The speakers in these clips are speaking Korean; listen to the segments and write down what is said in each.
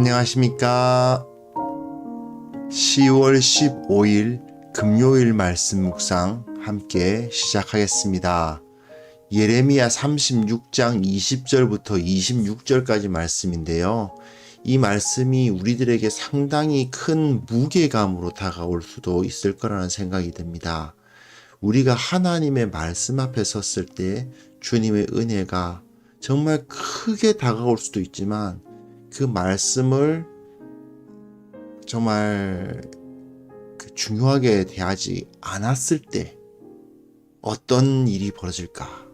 안녕하십니까. 10월 15일 금요일 말씀 묵상 함께 시작하겠습니다. 예레미야 36장 20절부터 26절까지 말씀인데요. 이 말씀이 우리들에게 상당히 큰 무게감으로 다가올 수도 있을 거라는 생각이 듭니다. 우리가 하나님의 말씀 앞에 섰을 때 주님의 은혜가 정말 크게 다가올 수도 있지만 그 말씀을 정말 그 중요하게 대하지 않았을 때 어떤 일이 벌어질까?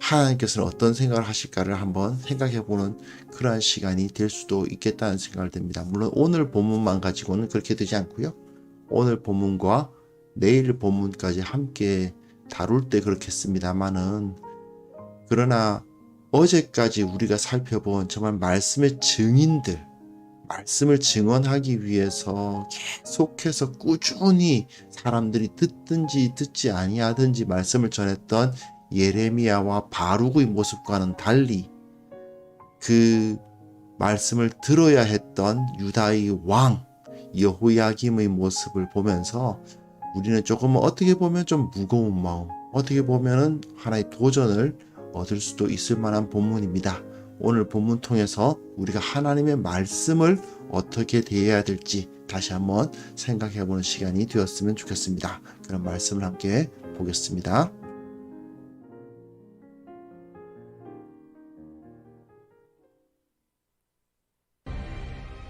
하나님께서는 어떤 생각을 하실까를 한번 생각해 보는 그러한 시간이 될 수도 있겠다는 생각을 듭니다. 물론 오늘 본문만 가지고는 그렇게 되지 않고요. 오늘 본문과 내일 본문까지 함께 다룰 때 그렇겠습니다만은 그러나 어제까지 우리가 살펴본 정말 말씀의 증인들, 말씀을 증언하기 위해서 계속해서 꾸준히 사람들이 듣든지 듣지 아니하든지 말씀을 전했던 예레미야와 바룩의 모습과는 달리 그 말씀을 들어야 했던 유다의 왕 여호야김의 모습을 보면서 우리는 조금 어떻게 보면 좀 무거운 마음, 어떻게 보면은 하나의 도전을 얻을 수도 있을 만한 본문입니다. 오늘 본문 통해서 우리가 하나님의 말씀을 어떻게 대해야 될지 다시 한번 생각해 보는 시간이 되었으면 좋겠습니다. 그런 말씀을 함께 보겠습니다.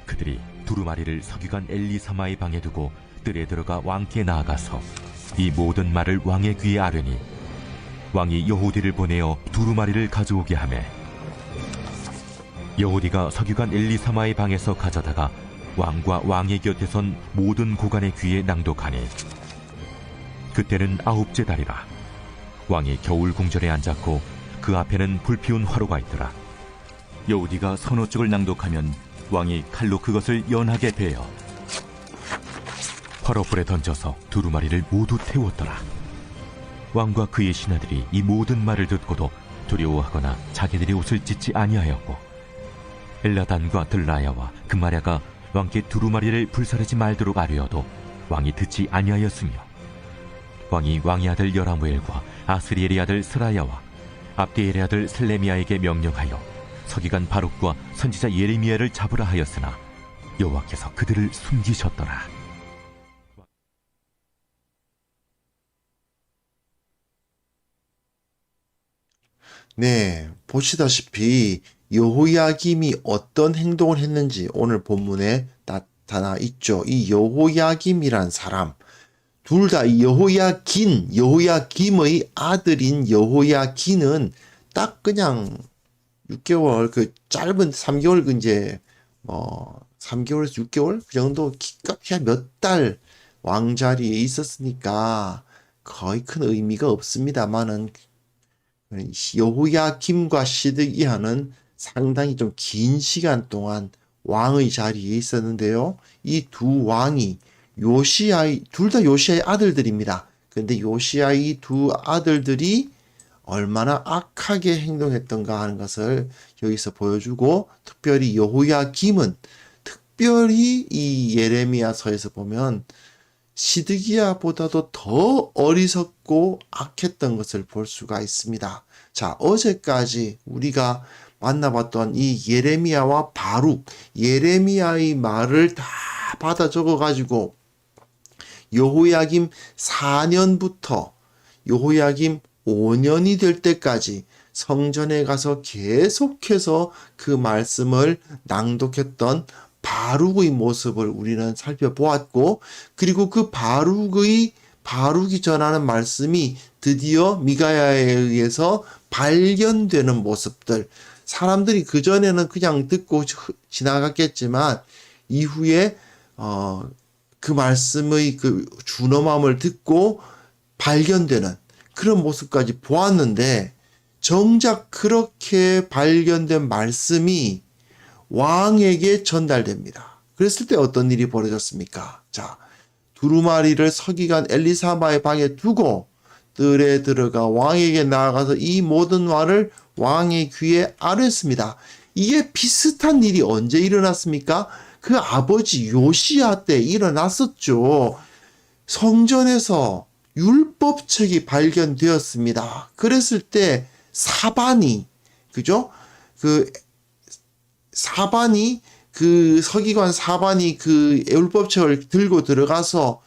그들이 두루마리를 서기관 엘리사마의 방에 두고 뜰에 들어가 왕께 나아가서 이 모든 말을 왕의 귀에 아뢰니 왕이 여호디를 보내어 두루마리를 가져오게 하매 여호디가 서기관 엘리사마의 방에서 가져다가 왕과 왕의 곁에 선 모든 고관의 귀에 낭독하니 그때는 아홉째 달이라 왕이 겨울 궁전에 앉았고 그 앞에는 불피운 화로가 있더라 여호디가 선호 쪽을 낭독하면 왕이 칼로 그것을 연하게 베어 화로불에 던져서 두루마리를 모두 태웠더라. 왕과 그의 신하들이 이 모든 말을 듣고도 두려워하거나 자기들의 옷을 찢지 아니하였고 엘라단과 들라야와 금마랴가 왕께 두루마리를 불사르지 말도록 아뢰어도 왕이 듣지 아니하였으며 왕이 왕의 아들 여라무엘과 아스리엘의 아들 스라야와 압디엘의 아들 슬레미아에게 명령하여 서기관 바룩과 선지자 예레미야를 잡으라 하였으나 여호와께서 그들을 숨기셨더라. 네, 보시다시피 여호야김이 어떤 행동을 했는지 오늘 본문에 나타나 있죠. 이 여호야김이란 사람, 둘다 여호야긴, 여호야김의 아들인 여호야긴은 딱 그냥 6개월 그 짧은 3개월 그 이제 뭐 3개월에서 6개월 그 정도 기껏해야 몇 달 왕자리에 있었으니까 거의 큰 의미가 없습니다만은 여호야김과 시드기야는 상당히 좀 긴 시간 동안 왕의 자리에 있었는데요. 이 두 왕이 요시아의 둘 다 요시아의 아들들입니다. 근데 요시아의 두 아들들이 얼마나 악하게 행동했던가 하는 것을 여기서 보여주고 특별히 여호야김은 특별히 이 예레미야서에서 보면 시드기야보다도 더 어리석고 악했던 것을 볼 수가 있습니다. 자, 어제까지 우리가 만나봤던 이 예레미야와 바룩, 예레미야의 말을 다 받아 적어 가지고 여호야김 4년부터 여호야김 5년이 될 때까지 성전에 가서 계속해서 그 말씀을 낭독했던 바룩의 모습을 우리는 살펴보았고 그리고 그 바룩의 바룩이 전하는 말씀이 드디어 미가야에 의해서 발견되는 모습들. 사람들이 그 전에는 그냥 듣고 지나갔겠지만 이후에 어, 그 말씀의 그 준엄함을 듣고 발견되는 그런 모습까지 보았는데 정작 그렇게 발견된 말씀이 왕에게 전달됩니다. 그랬을 때 어떤 일이 벌어졌습니까? 자, 두루마리를 서기관 엘리사마의 방에 두고 뜰에 들어가 왕에게 나아가서 이 모든 말을 왕의 귀에 아뢰습니다. 이게 비슷한 일이 언제 일어났습니까? 그 아버지 요시야 때 일어났었죠. 성전에서 율법책이 발견되었습니다. 그랬을 때 사반이 그죠? 그 사반이 그 서기관 사반이 그 율법책을 들고 들어가서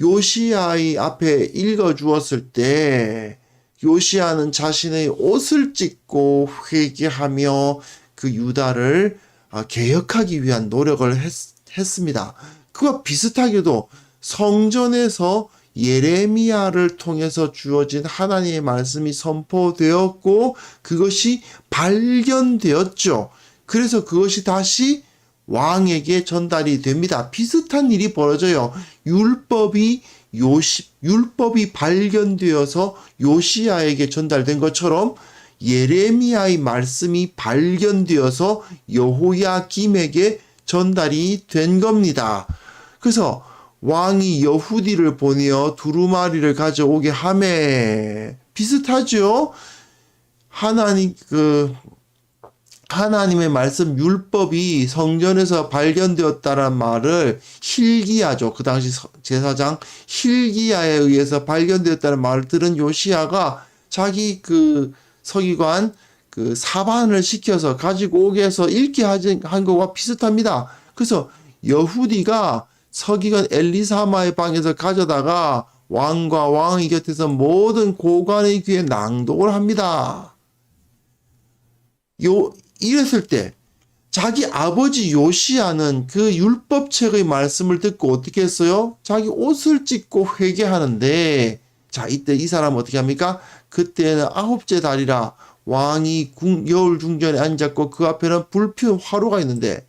요시아의 앞에 읽어 주었을 때 요시아는 자신의 옷을 찢고 회개하며 그 유다를 아, 개혁하기 위한 노력을 했, 했습니다. 그와 비슷하게도 성전에서 예레미야를 통해서 주어진 하나님의 말씀이 선포되었고 그것이 발견되었죠. 그래서 그것이 다시 왕에게 전달이 됩니다. 비슷한 일이 벌어져요. 율법이 요시, 율법이 발견되어서 요시야에게 전달된 것처럼 예레미야의 말씀이 발견되어서 여호야김에게 전달이 된 겁니다. 그래서 왕이 여후디를 보내어 두루마리를 가져오게 함에 비슷하죠. 하나님 그 하나님의 말씀 율법이 성전에서 발견되었다는 말을 힐기야죠. 그 당시 서- 제사장 힐기야에 의해서 발견되었다는 말을 들은 요시야가 자기 그 서기관 그 사반을 시켜서 가지고 오게 해서 읽게 한 것과 비슷합니다. 그래서 여후디가 서기관 엘리사마의 방에서 가져다가 왕과 왕의 곁에서 모든 고관의 귀에 낭독을 합니다. 요 이랬을 때 자기 아버지 요시아는 그 율법책의 말씀을 듣고 어떻게 했어요? 자기 옷을 찢고 회개하는데 자 이때 이 사람 어떻게 합니까? 그때는 아홉째 달이라 왕이 궁- 여울 중전에 앉았고 그 앞에는 불피운 화로가 있는데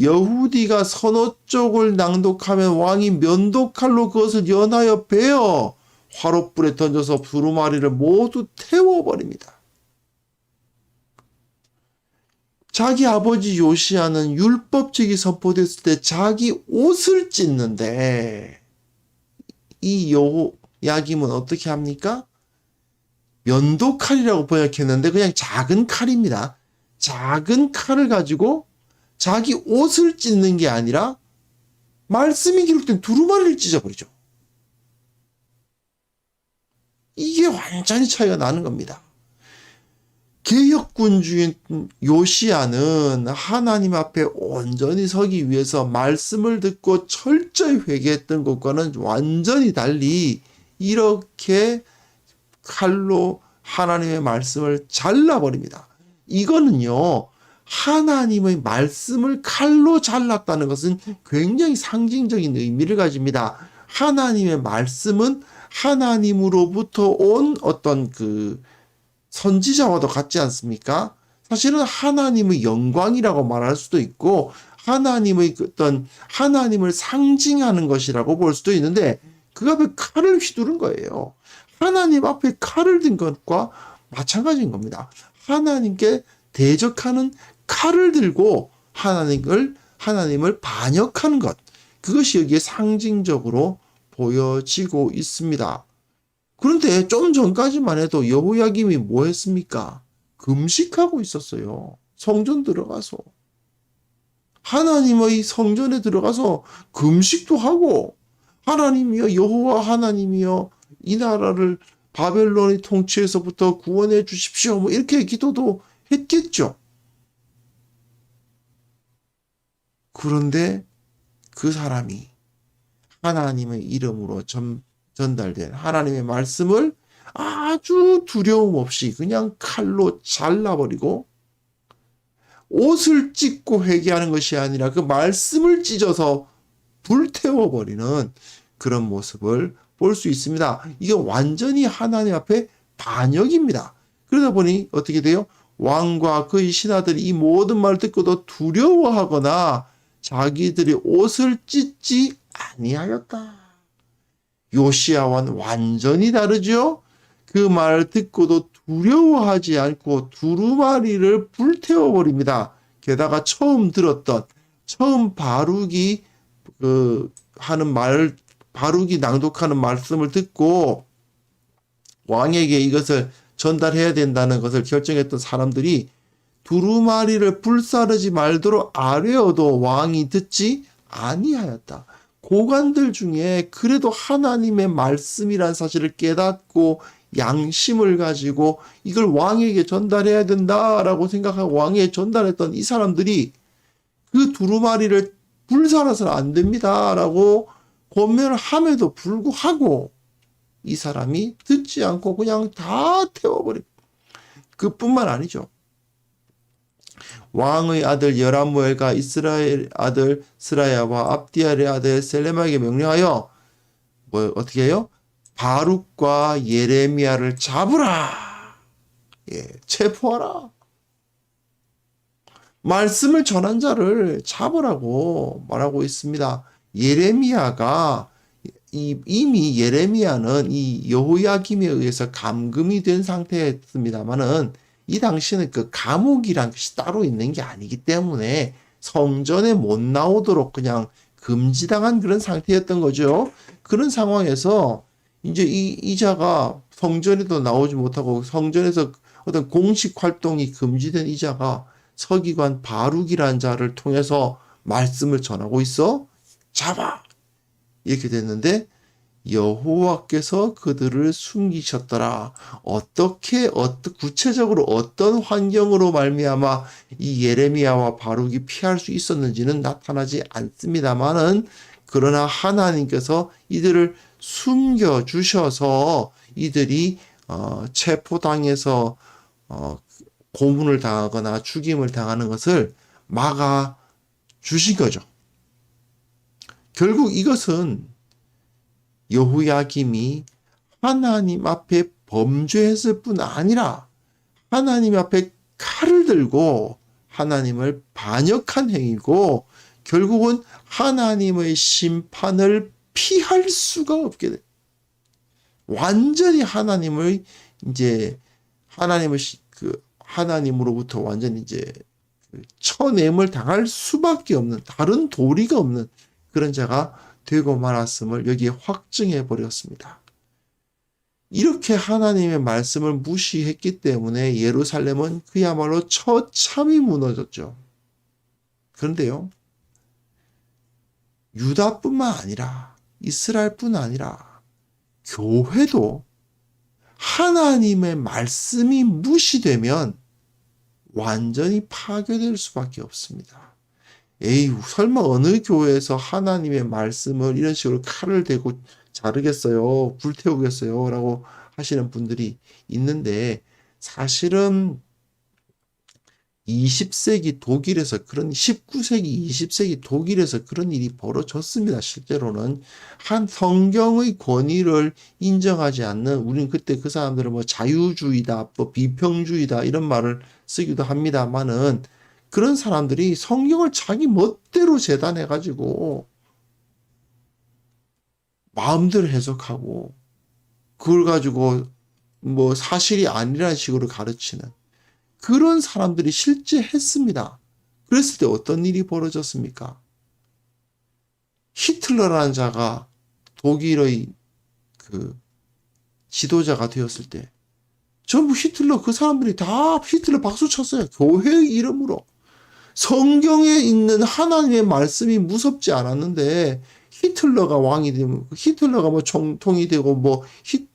여후디가 선호 쪽을 낭독하면 왕이 면도칼로 그것을 연하여 베어 화롯불에 던져서 두루마리를 모두 태워버립니다. 자기 아버지 요시아는 율법책이 선포됐을 때 자기 옷을 찢는데 이 여호야김은 어떻게 합니까? 면도칼이라고 번역했는데 그냥 작은 칼입니다. 작은 칼을 가지고 자기 옷을 찢는 게 아니라 말씀이 기록된 두루마리를 찢어버리죠. 이게 완전히 차이가 나는 겁니다. 개혁군주인 요시아는 하나님 앞에 온전히 서기 위해서 말씀을 듣고 철저히 회개했던 것과는 완전히 달리 이렇게 칼로 하나님의 말씀을 잘라버립니다. 이거는요, 하나님의 말씀을 칼로 잘랐다는 것은 굉장히 상징적인 의미를 가집니다. 하나님의 말씀은 하나님으로부터 온 어떤 그 선지자와도 같지 않습니까? 사실은 하나님의 영광이라고 말할 수도 있고 하나님의 그 어떤 하나님을 상징하는 것이라고 볼 수도 있는데 그 앞에 칼을 휘두른 거예요. 하나님 앞에 칼을 든 것과 마찬가지인 겁니다. 하나님께 대적하는 칼을 들고 하나님을 하나님을 반역하는 것 그것이 여기에 상징적으로 보여지고 있습니다. 그런데 좀 전까지만 해도 여호야김이 뭐 했습니까? 금식하고 있었어요. 성전 들어가서. 하나님의 성전에 들어가서 금식도 하고 하나님이여 여호와 하나님이여 이 나라를 바벨론의 통치에서부터 구원해 주십시오. 뭐 이렇게 기도도 했겠죠. 그런데 그 사람이 하나님의 이름으로 전, 전달된 하나님의 말씀을 아주 두려움 없이 그냥 칼로 잘라버리고 옷을 찢고 회개하는 것이 아니라 그 말씀을 찢어서 불태워버리는 그런 모습을 볼 수 있습니다. 이게 완전히 하나님 앞에 반역입니다. 그러다 보니 어떻게 돼요? 왕과 그의 신하들이 이 모든 말을 듣고도 두려워하거나 자기들이 옷을 찢지 아니하였다. 요시아와는 완전히 다르죠. 그 말을 듣고도 두려워하지 않고 두루마리를 불태워 버립니다. 게다가 처음 들었던 처음 바룩이 그 하는 말 바룩이 낭독하는 말씀을 듣고 왕에게 이것을 전달해야 된다는 것을 결정했던 사람들이 두루마리를 불사르지 말도록 아뢰어도 왕이 듣지 아니하였다. 고관들 중에 그래도 하나님의 말씀이란 사실을 깨닫고 양심을 가지고 이걸 왕에게 전달해야 된다라고 생각하고 왕에게 전달했던 이 사람들이 그 두루마리를 불살아서는 안 됩니다라고 권면을 함에도 불구하고 이 사람이 듣지 않고 그냥 다 태워버립. 그뿐만 아니죠. 왕의 아들 여람무엘과 이스라엘 아들 스라야와 압디알의 아들 셀레마에게 명령하여 뭐 어떻게 해요? 바룩과 예레미야를 잡으라. 예, 체포하라. 말씀을 전한 자를 잡으라고 말하고 있습니다. 예레미야가 이- 이미 예레미야는 이 여호야김에 의해서 감금이 된 상태였습니다만은 이 당시에는 그 감옥이란 것이 따로 있는 게 아니기 때문에 성전에 못 나오도록 그냥 금지당한 그런 상태였던 거죠. 그런 상황에서 이제 이 이자가 성전에도 나오지 못하고 성전에서 어떤 공식 활동이 금지된 이자가 서기관 바룩이라는 자를 통해서 말씀을 전하고 있어 잡아 이렇게 됐는데 여호와께서 그들을 숨기셨더라. 어떻게 어떤 구체적으로 어떤 환경으로 말미암아 이 예레미야와 바룩이 피할 수 있었는지는 나타나지 않습니다만은 그러나 하나님께서 이들을 숨겨 주셔서 이들이 어, 체포당해서 어, 고문을 당하거나 죽임을 당하는 것을 막아 주신 거죠. 결국 이것은 여호야김이 하나님 앞에 범죄했을 뿐 아니라 하나님 앞에 칼을 들고 하나님을 반역한 행위고 결국은 하나님의 심판을 피할 수가 없게 돼. 완전히 하나님을 이제 하나님을 시- 그 하나님으로부터 완전히 이제 그 쳐냄을 당할 수밖에 없는 다른 도리가 없는 그런 자가 되고 말았음을 여기에 확증해 버렸습니다. 이렇게 하나님의 말씀을 무시했기 때문에 예루살렘은 그야말로 처참히 무너졌죠. 그런데요, 유다뿐만 아니라 이스라엘뿐 아니라 교회도 하나님의 말씀이 무시되면 완전히 파괴될 수밖에 없습니다. 에이, 설마 어느 교회에서 하나님의 말씀을 이런 식으로 칼을 대고 자르겠어요? 불태우겠어요? 라고 하시는 분들이 있는데, 사실은 20세기 독일에서 그런 19세기, 20세기 독일에서 그런 일이 벌어졌습니다. 실제로는 한 성경의 권위를 인정하지 않는 우리는 그때 그 사람들은 뭐 자유주의다, 뭐 비평주의다 이런 말을 쓰기도 합니다만은 그런 사람들이 성경을 자기 멋대로 재단해 가지고 마음대로 해석하고 그걸 가지고 뭐 사실이 아니라는 식으로 가르치는 그런 사람들이 실제 했습니다. 그랬을 때 어떤 일이 벌어졌습니까? 히틀러라는 자가 독일의 그 지도자가 되었을 때 전부 히틀러 그 사람들이 다 히틀러 박수 쳤어요. 교회의 이름으로. 성경에 있는 하나님의 말씀이 무섭지 않았는데 히틀러가 왕이 되면 히틀러가 뭐 총통이 되고 뭐 히,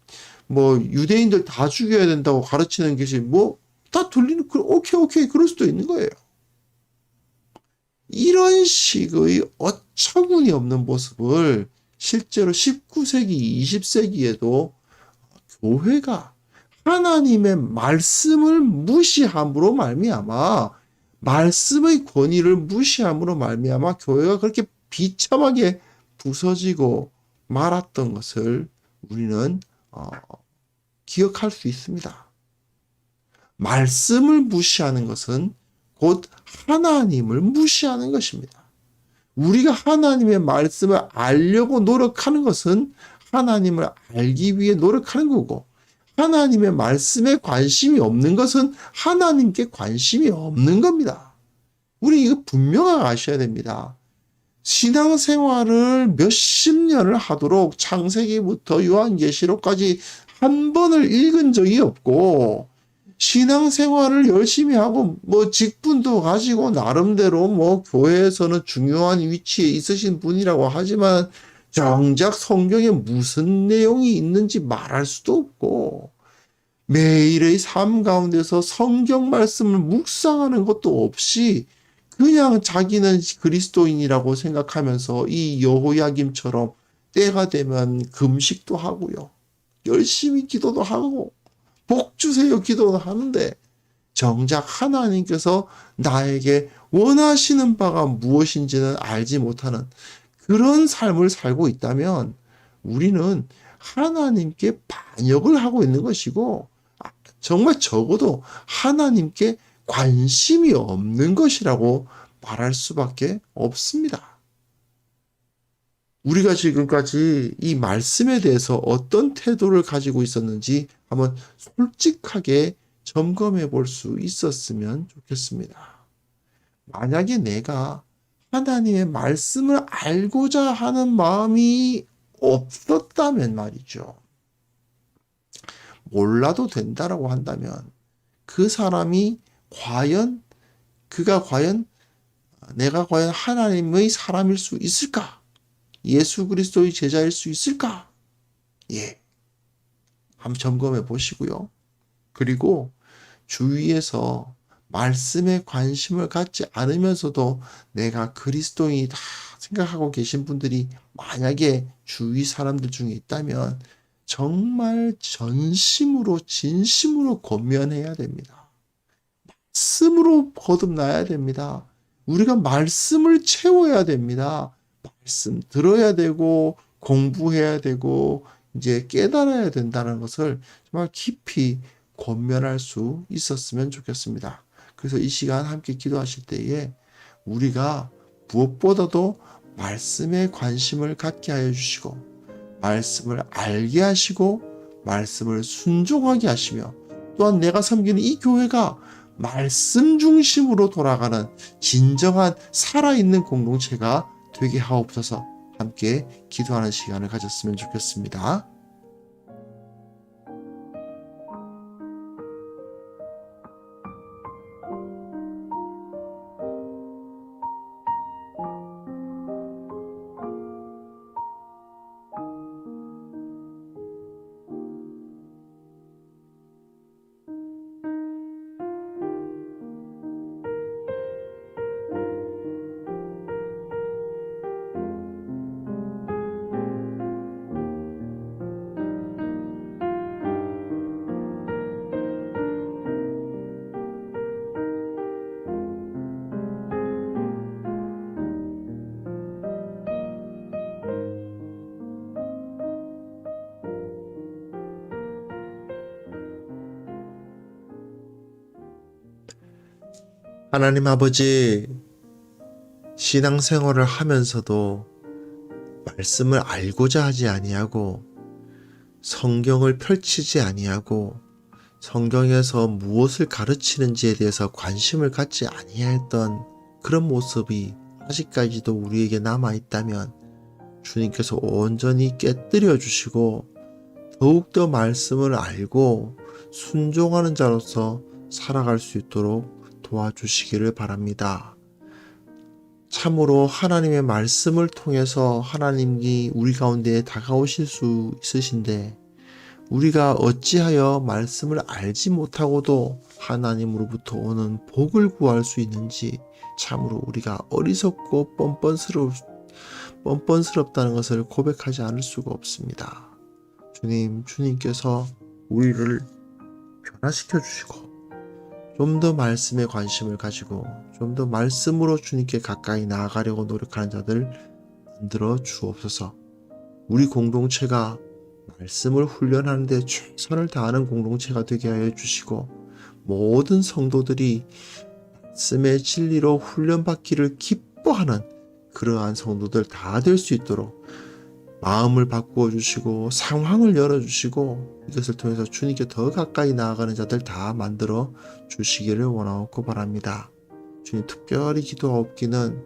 뭐 유대인들 다 죽여야 된다고 가르치는 것이 뭐다 들리는 그 오케이 오케이 그럴 수도 있는 거예요. 이런 식의 어처구니 없는 모습을 실제로 19세기, 20세기에도 교회가 하나님의 말씀을 무시함으로 말미암아 말씀의 권위를 무시함으로 말미암아 교회가 그렇게 비참하게 부서지고 말았던 것을 우리는 어, 기억할 수 있습니다. 말씀을 무시하는 것은 곧 하나님을 무시하는 것입니다. 우리가 하나님의 말씀을 알려고 노력하는 것은 하나님을 알기 위해 노력하는 거고, 하나님의 말씀에 관심이 없는 것은 하나님께 관심이 없는 겁니다. 우리 이거 분명하게 아셔야 됩니다. 신앙생활을 몇십 년을 하도록 창세기부터 요한계시록까지 한 번을 읽은 적이 없고, 신앙생활을 열심히 하고 뭐 직분도 가지고 나름대로 뭐 교회에서는 중요한 위치에 있으신 분이라고 하지만 정작 성경에 무슨 내용이 있는지 말할 수도 없고 매일의 삶 가운데서 성경 말씀을 묵상하는 것도 없이 그냥 자기는 그리스도인이라고 생각하면서 이 여호야김처럼 때가 되면 금식도 하고요. 열심히 기도도 하고 복 주세요 기도도 하는데 정작 하나님께서 나에게 원하시는 바가 무엇인지는 알지 못하는 그런 삶을 살고 있다면 우리는 하나님께 반역을 하고 있는 것이고 아, 정말 적어도 하나님께 관심이 없는 것이라고 말할 수밖에 없습니다. 우리가 지금까지 이 말씀에 대해서 어떤 태도를 가지고 있었는지 한번 솔직하게 점검해 볼 수 있었으면 좋겠습니다. 만약에 내가 하나님의 말씀을 알고자 하는 마음이 없었다면 말이죠. 몰라도 된다라고 한다면 그 사람이 과연 그가 과연 내가 과연 하나님의 사람일 수 있을까? 예수 그리스도의 제자일 수 있을까? 예. 한번 점검해 보시고요. 그리고 주위에서 말씀에 관심을 갖지 않으면서도 내가 그리스도인이다 생각하고 계신 분들이 만약에 주위 사람들 중에 있다면 정말 전심으로 진심으로 권면해야 됩니다. 말씀으로 거듭나야 됩니다. 우리가 말씀을 채워야 됩니다. 말씀 들어야 되고 공부해야 되고 이제 깨달아야 된다는 것을 정말 깊이 권면할 수 있었으면 좋겠습니다. 그래서 이 시간 함께 기도하실 때에 우리가 무엇보다도 말씀에 관심을 갖게 하여 주시고 말씀을 알게 하시고 말씀을 순종하게 하시며 또한 내가 섬기는 이 교회가 말씀 중심으로 돌아가는 진정한 살아있는 공동체가 되게 하옵소서 함께 기도하는 시간을 가졌으면 좋겠습니다. 하나님 아버지, 신앙생활을 하면서도 말씀을 알고자 하지 아니하고 성경을 펼치지 아니하고 성경에서 무엇을 가르치는지에 대해서 관심을 갖지 아니했던 그런 모습이 아직까지도 우리에게 남아 있다면 주님께서 온전히 깨뜨려 주시고 더욱더 말씀을 알고 순종하는 자로서 살아갈 수 있도록 도와주시기를 바랍니다. 참으로 하나님의 말씀을 통해서 하나님이 우리 가운데 다가오실 수 있으신데 우리가 어찌하여 말씀을 알지 못하고도 하나님으로부터 오는 복을 구할 수 있는지 참으로 우리가 어리석고 뻔뻔스러 뻔뻔스럽다는 것을 고백하지 않을 수가 없습니다. 주님, 주님께서 우리를 변화시켜 주시고 좀 더 말씀에 관심을 가지고 좀 더 말씀으로 주님께 가까이 나아가려고 노력하는 자들 만들어 주옵소서. 우리 공동체가 말씀을 훈련하는 데 최선을 다하는 공동체가 되게 하여 주시고 모든 성도들이 말씀의 진리로 훈련받기를 기뻐하는 그러한 성도들 다 될 수 있도록 마음을 바꾸어 주시고 상황을 열어 주시고 이것을 통해서 주님께 더 가까이 나아가는 자들 다 만들어 주시기를 원하고 바랍니다. 주님 특별히 기도하옵기는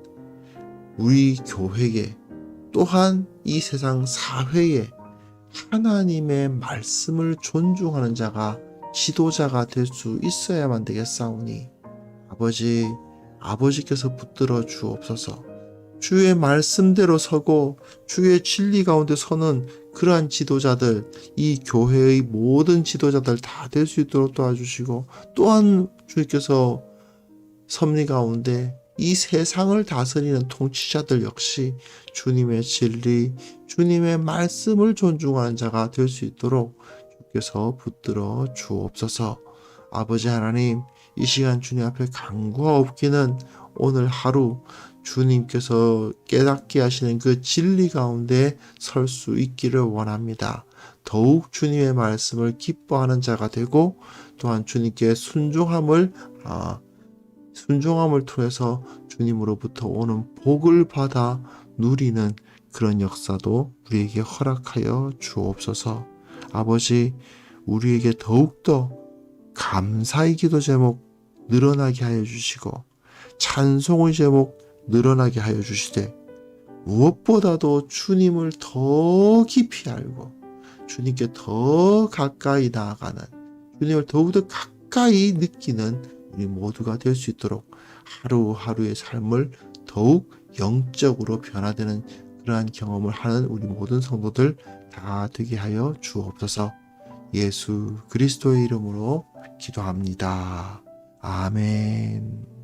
우리 교회에 또한 이 세상 사회에 하나님의 말씀을 존중하는 자가 지도자가 될 수 있어야만 되겠사오니 아버지 아버지께서 붙들어 주옵소서 주의 말씀대로 서고 주의 진리 가운데 서는 그러한 지도자들 이 교회의 모든 지도자들 다 될 수 있도록 도와주시고 또한 주님께서 섭리 가운데 이 세상을 다스리는 통치자들 역시 주님의 진리, 주님의 말씀을 존중하는 자가 될 수 있도록 주께서 붙들어 주옵소서. 아버지 하나님, 이 시간 주님 앞에 간구하옵기는 오늘 하루 주님께서 깨닫게 하시는 그 진리 가운데 설 수 있기를 원합니다. 더욱 주님의 말씀을 기뻐하는 자가 되고 또한 주님께 순종함을 아, 순종함을 통해서 주님으로부터 오는 복을 받아 누리는 그런 역사도 우리에게 허락하여 주옵소서. 아버지, 우리에게 더욱더 감사의 기도 제목 늘어나게 하여 주시고 찬송의 제목 늘어나게 하여 주시되 무엇보다도 주님을 더 깊이 알고 주님께 더 가까이 나아가는 주님을 더욱더 가까이 느끼는 우리 모두가 될 수 있도록 하루하루의 삶을 더욱 영적으로 변화되는 그러한 경험을 하는 우리 모든 성도들 다 되게 하여 주옵소서 예수 그리스도의 이름으로 기도합니다. 아멘.